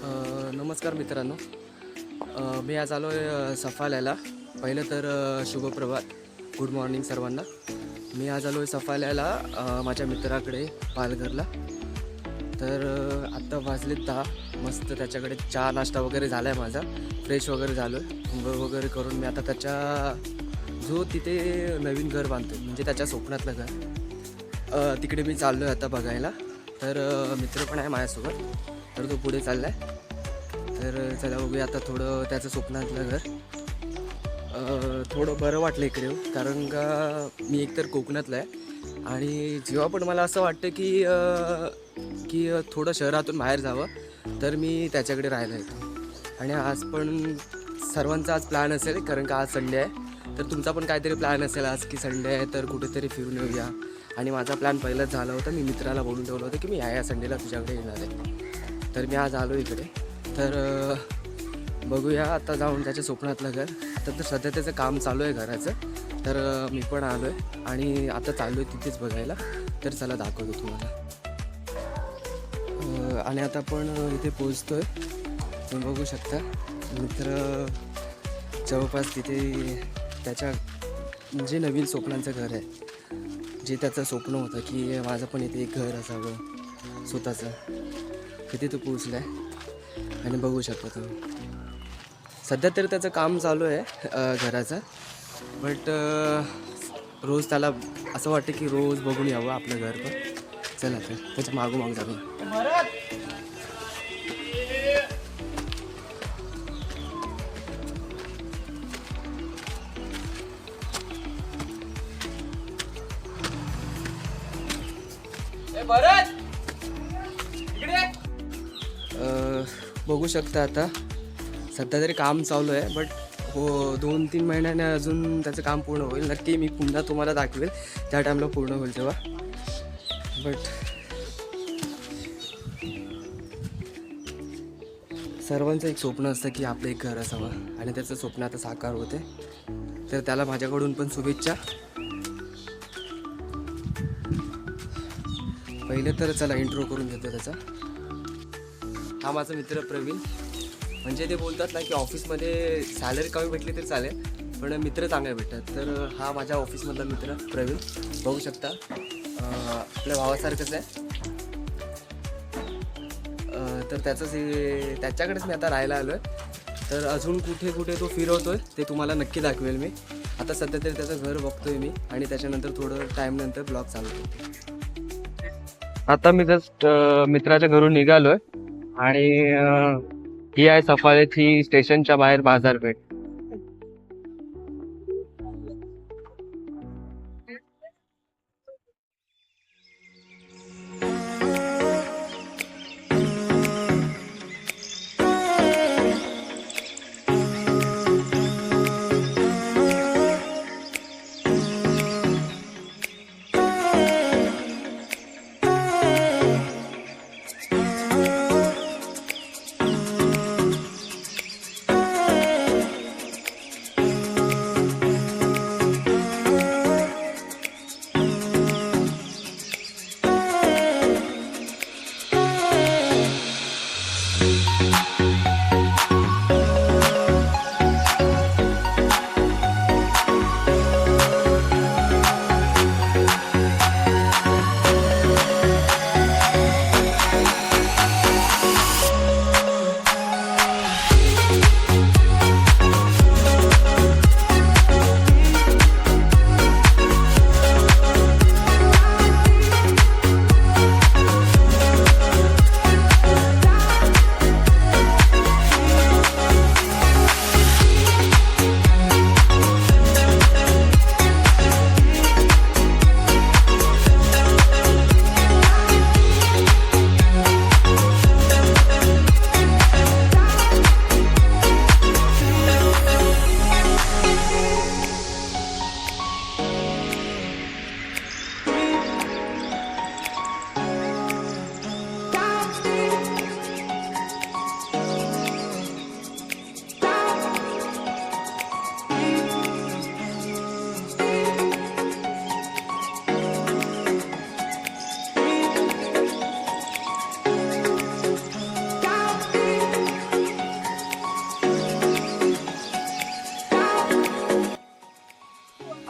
नमस्कार मित्रांनो. मी आज आलो आहे सफाल्याला पहिलं तर शुभप्रभात गुड मॉर्निंग सर्वांना. मी आज आलो आहे सफाल्याला माझ्या मित्राकडे पालघरला. तर आत्ता वाजले दहा. मस्त त्याच्याकडे चहा नाश्ता वगैरे झाला आहे माझा. फ्रेश वगैरे झालो आहे वगैरे करून मी आता त्याच्या जो तिथे नवीन घर बांधतो म्हणजे त्याच्या स्वप्नातलं घर. तिकडे मी चाललो आहे आता बघायला. तर मित्र पण आहे माझ्यासोबत. तर तो पुढे चालला आहे तर चला बघूया आता थोडं त्याचं स्वप्नातलं घर. थोडं बरं वाटलं इकडे कारण का मी एकतर कोकणातला आहे. आणि जेव्हा पण मला असं वाटतं की की थोडं शहरातून बाहेर जावं तर मी त्याच्याकडे राहायला येतो. आणि आज पण सर्वांचा आज प्लॅन असेल कारण का आज संडे आहे. तर तुमचा पण काहीतरी प्लॅन असेल आज की संडे आहे तर कुठेतरी फिरून येऊया. आणि माझा प्लॅन पहिलाच झाला होता मी मित्राला बोलून ठेवलं होतं की मी या या संडेला तुझ्याकडे येणार आहे. तर मी आज आलो इकडे. तर बघूया आता जाऊन त्याच्या स्वप्नातलं घर. आता तर सध्या त्याचं काम चालू आहे घराचं. तर मी पण आलो आहे आणि आता चालू आहे तिथेच बघायला. तर चला दाखवतो तुम्हाला. आणि आता आपण इथे पोचतो आहे तुम्ही बघू शकता. मित्र जवळपास तिथे त्याच्या जे नवीन स्वप्नांचं घर आहे जे त्याचं स्वप्न होतं की माझं पण इथे एक घर असावं स्वतःचं. किती तो पोचला आहे आणि बघू शकता तुम्ही सध्या तरी त्याचं काम चालू आहे घराचं. बट रोज त्याला असं वाटतं की रोज बघून यावं आपलं घर पण. चला तर त्याच्या मागोमाग जाऊ भरत! बघू शकता आता. सध्या तरी काम चालू आहे बट हो दोन तीन महिन्याने अजून त्याचं काम पूर्ण होईल. नक्की मी पुन्हा तुम्हाला दाखवेल. त्या टाईमला पूर्ण होईल तेव्हा. बट सर्वांचं एक स्वप्न असतं की आपलं एक घर असावं. आणि त्याचं स्वप्न आता साकार होते. तर त्याला माझ्याकडून पण शुभेच्छा. पहिले तर चला इंट्रो करून घेतो त्याचा. हा माझा मित्र प्रवीण. म्हणजे ते बोलतात ना की ऑफिसमध्ये सॅलरी कमी भेटली तरी चालेल पण मित्र चांगले भेटतात. तर हा माझ्या ऑफिसमधला मित्र प्रवीण. बघू शकता. आपल्या भावासारखंच आहे. तर त्याचंच हे त्याच्याकडेच मी आता राहायला आलो आहे तर अजून कुठे कुठे तो फिरवतोय ते तुम्हाला नक्की दाखवेल मी. आता सध्या तरी त्याचं घर बघतोय मी आणि त्याच्यानंतर थोडं टाईम नंतर ब्लॉग चालू आता मी जस्ट मित्राच्या घरून निघालो आहे आणि ही आहे सफाळेची स्टेशनच्या बाहेर बाजारपेठ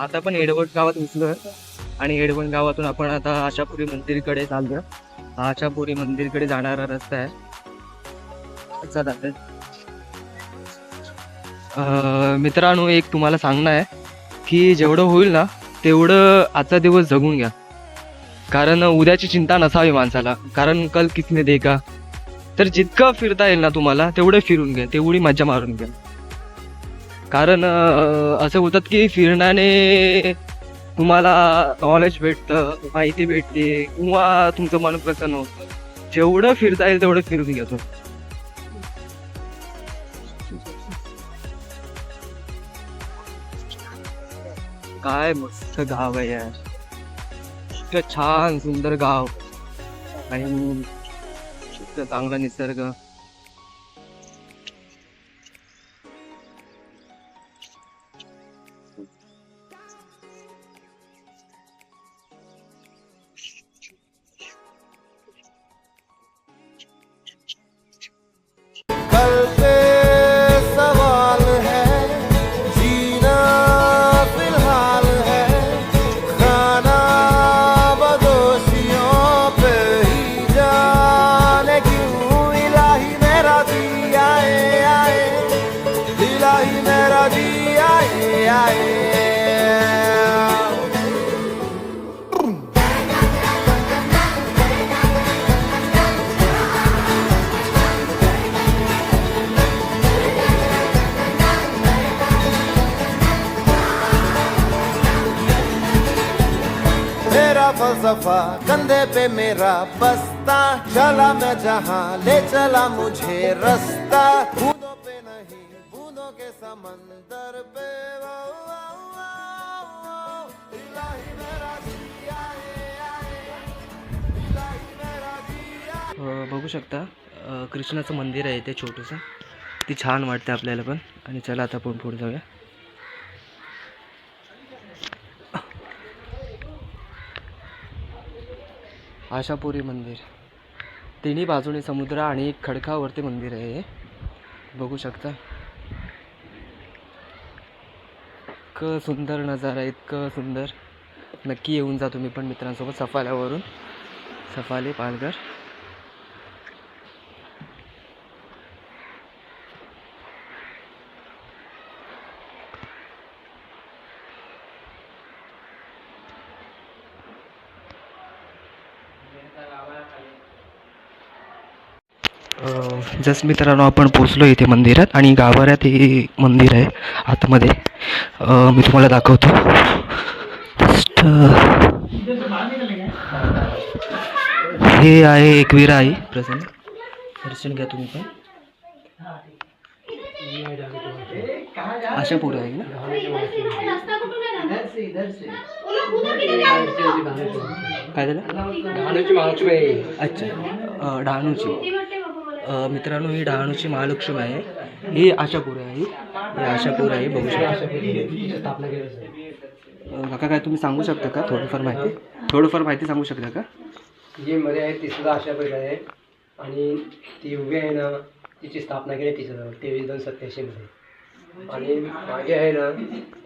आता पण एडवट गावात घुसलोय. आणि एडवड गावातून आपण आता आशापुरी मंदिरकडे चाललोय. हा आशापुरी मंदिरकडे जाणारा रस्ता आहे. चला दादा मित्रांनो एक तुम्हाला सांगणं आहे की जेवढं होईल ना तेवढं आजचा दिवस जगून घ्या. कारण उद्याची चिंता नसावी माणसाला. कारण कल कितने देगा. तर जितकं फिरता येईल ना तुम्हाला तेवढं फिरून घ्या. तेवढी मजा मारून घ्या. कारण असं होतात की फिरण्याने तुम्हाला नॉलेज भेटतं माहिती भेटते किंवा तुमचं मन प्रसन्न होतं. जेवढं फिरता येईल तेवढं फिरून घेतो. काय मस्त गाव आहे यार. इतकं छान सुंदर गाव. आणि इतकं चांगला निसर्ग. मेरा कंधे पे मेरा बस्ता चला मैं जहाँ ले चला मुझे रास्ता। बूंदों पे नहीं बूंदों के समंदर पे। बघू शकता कृष्णाचं मंदिर आहे ते छोटंसं. ती छान वाटते आपल्याला पण. आणि चला आता आपण पुढे जाऊया. आशापुरी मंदिर. तिन्ही बाजूने समुद्र आणि एक खडकावरती मंदिर आहे हे. बघू शकता. इतकं सुंदर नजारा इतकं सुंदर. नक्की येऊन जा तुम्ही पण मित्रांसोबत सफाल्यावरून. सफाले पालघर. जस्ट मित्रांनो आपण पोचलो इथे मंदिरात आणि गाभाऱ्यात हे मंदिर आहे आतमध्ये. अ, मी तुम्हाला दाखवतो. हे आहे एकवीरा आई प्रसन्न. दर्शन घ्या तुम्ही पण. आशापूर आहे ना? काय झालं? अच्छा. अ, डहाणूची. अ, मित्रांनो ही डहाणूची महालक्ष्मी आहे. ही आशापूर आहे. ही आशापूर आहे बघू शकता. काका काय तुम्ही सांगू शकता का? थोडंफार माहिती? थोडंफार माहिती सांगू शकता का? जी मध्ये आहे ती सुद्धा अशा प्रकारे आहे. आणि ती उभी आहे ना तिची स्थापना केली तिचं तेवीस दोन सत्याऐंशीमध्ये आणि मागे आहे ना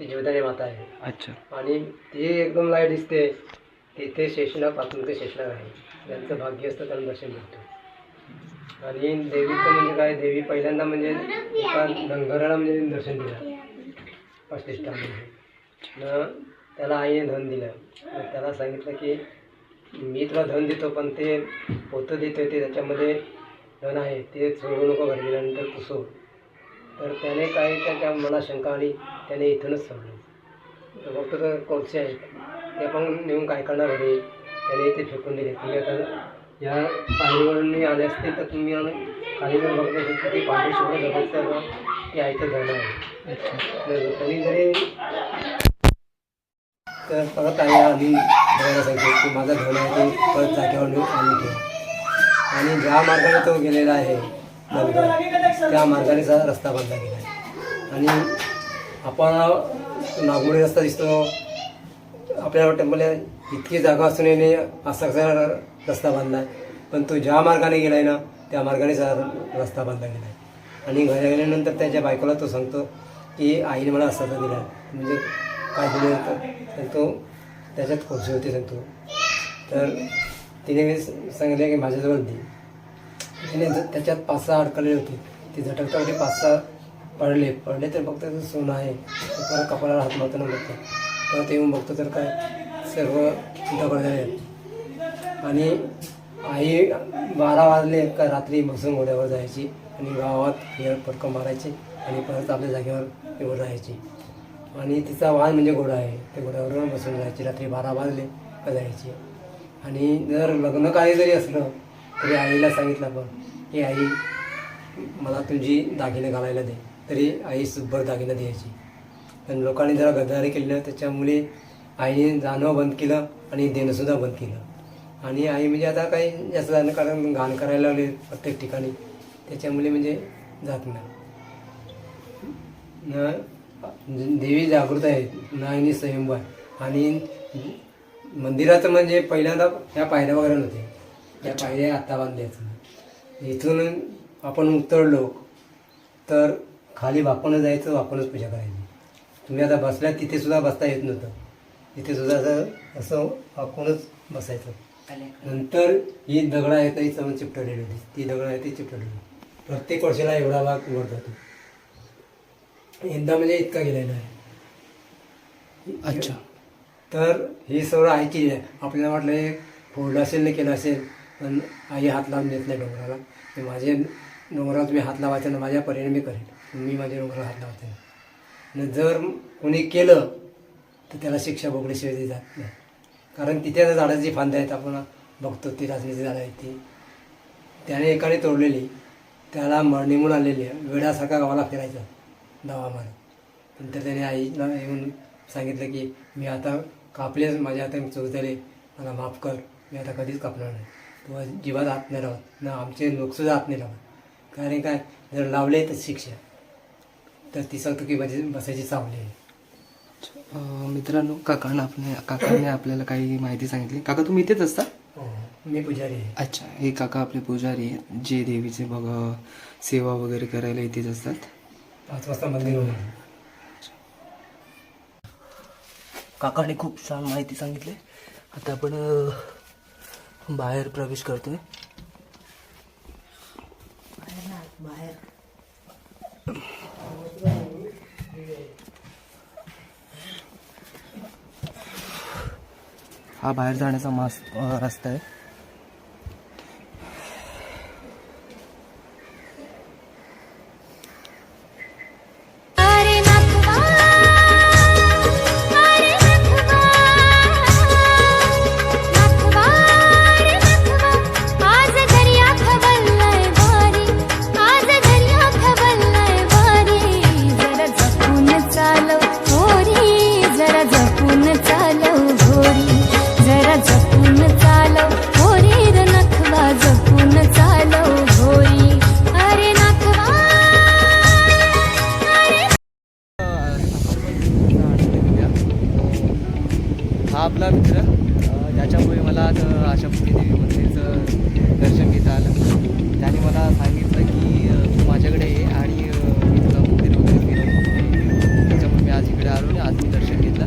ती जीवदानी माता आहे. अच्छा. आणि ती एकदम लाइट दिसते. तिथे शेषनापासून ते शेषनाग आहे. ज्यांचं भाग्य असतं त्यांना दर्शन मिळतं आणि देवीचं म्हणजे काय? देवी पहिल्यांदा म्हणजे एका डंगराला म्हणजे दर्शन दिलं. प्रतिष्ठामध्ये न त्याला आईने धन दिलं. मग त्याला सांगितलं की मी तुला धन देतो पण ते पोतं देतोय ते त्याच्यामध्ये धन आहे. ते सोडू नको घरी गेल्यानंतर पुसो तर त्याने काय त्याच्या मनात शंका आली. त्याने इथूनच सोडलं. फक्त तर कोळसे आहेत? ते पण नेऊन काय करणार घरी त्याने इथे फेकून दिले. तुम्ही आता या पाणीवरून आले असतील तर तुम्ही आणि खाली जर बघत असेल तर ती पाणी शुभ्र जगायचं ना ती आईचं धन आहे. तरी जरी तर परत आई आधी बघायला सांगितलं की माझा धन आहे ते परत जागेवर नेऊन आणून ठेवा. आणि ज्या मार्गाने तो गेलेला आहे त्या मार्गानेचा रस्ता बांधला गेला आहे. आणि आपण नागमोडी रस्ता दिसतो आपल्याला वाटतं मला इतकी जागा असून याने असा कसा रस्ता बांधला? आहे पण तो ज्या मार्गाने गेला आहे ना त्या मार्गानेचा र- रस्ता बांधला गेला आहे आणि घरी गेल्यानंतर त्याच्या बायकोला तो सांगतो की आईने मला असा दिला. आहे म्हणजे काय दिलं तर तो त्याच्यात खुर्ची होती सांगतो. तर तिने मी सांगितलं की माझ्याजवळ दे तिने त्याच्यात पाच सहा अडकलेली होती. ती झटकता होती पाच सहा पडले. पडले तर फक्त सोनं आहे. परत कपाळाला हात मारताना बघतो परत येऊन बघतो तर काय सर्व दगड झाले. आहेत आणि आई बारा वाजले का रात्री बसून घोड्यावर जायची आणि गावात फेर पटकं मारायची आणि परत आपल्या जागेवर येऊन राहायची. आणि तिचा वाहन म्हणजे घोडा आहे. त्या घोड्यावर बसून जायची. रात्री बारा वाजले का जायची. आणि जर लग्न काही जरी असलं तरी आईला सांगितलं पण की आई मला तुझी दागिने घालायला दे. तरी आई सुब्बर दागिने द्यायची. पण लोकांनी जरा गद्दारी केलं त्याच्यामुळे आईने जाणं बंद केलं आणि देणंसुद्धा बंद केलं. आणि आई म्हणजे आता काही जास्त जाणं कारण घाण करायला लागले प्रत्येक ठिकाणी. त्याच्यामुळे म्हणजे जात नाही. न देवी जागृत आहे नायनी स्वयंभू आहे आणि मंदिराचं म्हणजे पहिल्यांदा ह्या पायऱ्या वगैरे नव्हते या पायऱ्या आता बांधल्याचं इथून आपण उतरलो तर खाली वापरनं जायचं वापरनच पूजा करायची. तुम्ही आता बसल्या तिथे सुद्धा बसता येत नव्हतं. तिथे सुद्धा असं असं वाकूनच बसायचं. नंतर ही दगडं आहेत ही चमन चिपटवलेली होती. ती दगडं आहे ती चिपटवलेली होती. प्रत्येक वर्षाला एवढा भाग वर जातो. यंदा म्हणजे इतका गेलेला आहे. अच्छा. तर ही सर्व आई केली आहे आपल्याला वाटलं हे फोडलं असेल नाही केलं असेल पण आई हात लावून देत नाही डोंगराला. ते माझे डोंगराला तुम्ही हात लावायचा ना माझ्या परीने मी करेन. मी माझ्या डोंगराला हात लावायचा नाही. आणि जर कोणी केलं तर त्याला शिक्षा भोगल्याशिवाय ती जात नाही. कारण तिथे आता झाडाची फांद्या आहेत आपण बघतो ती राजनीची झाडं आहेत ती. त्याने एकाने तोडलेली त्याला मरणीमून आलेली आहे. वेळासारखा गावाला फिरायचा दवा मारत नंतर त्याने आईला येऊन सांगितलं की मी आता कापलेच माझ्या हातात चूक झाले मला माफ कर. मी आता कधीच कापणार नाही. किंवा जीवात हात नाही लावत. ना आमचे लोकसुद्धा हात नाही लावत. कारण काय जर लावले तर शिक्षा तर ती सांगतो की माझी बसायची चावली आहे. अं, मित्रांनो काकांना आपल्या काकांनी आपल्याला काही माहिती सांगितली. काका तुम्ही इथेच असता? हो मी पुजारी आहे. अच्छा. हे काका आपले पुजारी आहेत. जे देवीचे बघ सेवा वगैरे करायला इथेच असतात? पाच वाजता मंदिर काकाने खूप छान माहिती सांगितली. आता आपण अं, बाहेर प्रवेश करतोय. हा बाहेर जाण्याचा मास रस्ता आहे. हा आपला मित्र. ज्याच्यामुळे मला आज आशापुरी देवी मंदिरचं दर्शन घेता आलं. त्याने मला सांगितलं की तू माझ्याकडे ये आणि मी तुला मंदिर वगैरे फिरवलं त्याच्यामुळे मी आज इकडे आलो आणि आज मी दर्शन घेतलं.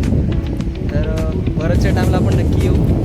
तर बऱ्याचशा टाईमला आपण नक्की येऊ.